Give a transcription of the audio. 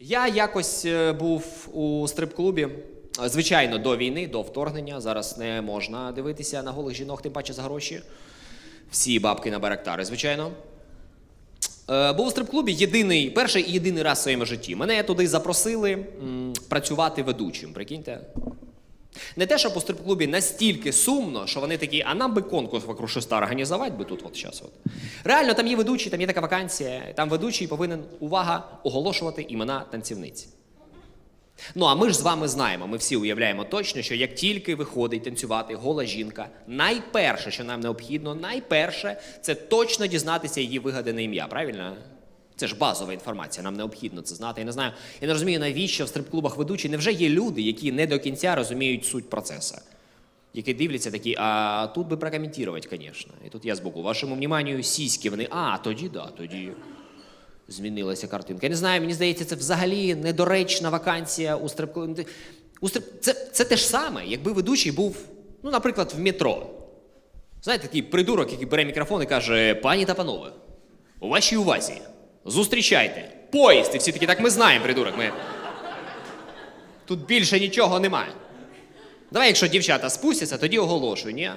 Я якось е, був у стрип-клубі. Е, Звичайно, до війни, до вторгнення. Зараз не можна дивитися на голих жінок, тим паче за гроші. Всі бабки на барактари, звичайно. Е, Був у стрип-клубі єдиний, перший і єдиний раз в своєму житті. Мене туди запросили працювати ведучим. Прикиньте. Не те, щоб у стрип-клубі настільки сумно, що вони такі, а нам би конкурс вокруг шеста організувати би тут от зараз. От. Реально, там є ведучий, там є така вакансія, там ведучий повинен, увага, оголошувати імена танцівниць. Ну, а ми ж з вами знаємо, ми всі уявляємо точно, що як тільки виходить танцювати гола жінка, найперше, що нам необхідно, найперше, це точно дізнатися її вигадане ім'я, правильно? Це ж базова інформація, нам необхідно це знати. Я не знаю, я не розумію, навіщо в стрип-клубах ведучі невже є люди, які не до кінця розуміють суть процесу. Які дивляться такі, а тут би прокоментувати, звісно. І тут я збоку. Вашому вниманню сіськи, вони, а, тоді да, тоді змінилася картинка. Я не знаю, мені здається, це взагалі недоречна вакансія у стрип у стрип... це, це те ж саме, якби ведучий був, ну, наприклад, в метро. Знаєте, такий придурок, який бере мікрофон і каже: пані та панове, у вашій увазі, зустрічайте, поїзд. І всі такі, так ми знаємо, придурок. Ми... Тут більше нічого немає. Давай, якщо дівчата спустяться, тоді оголошую, ні?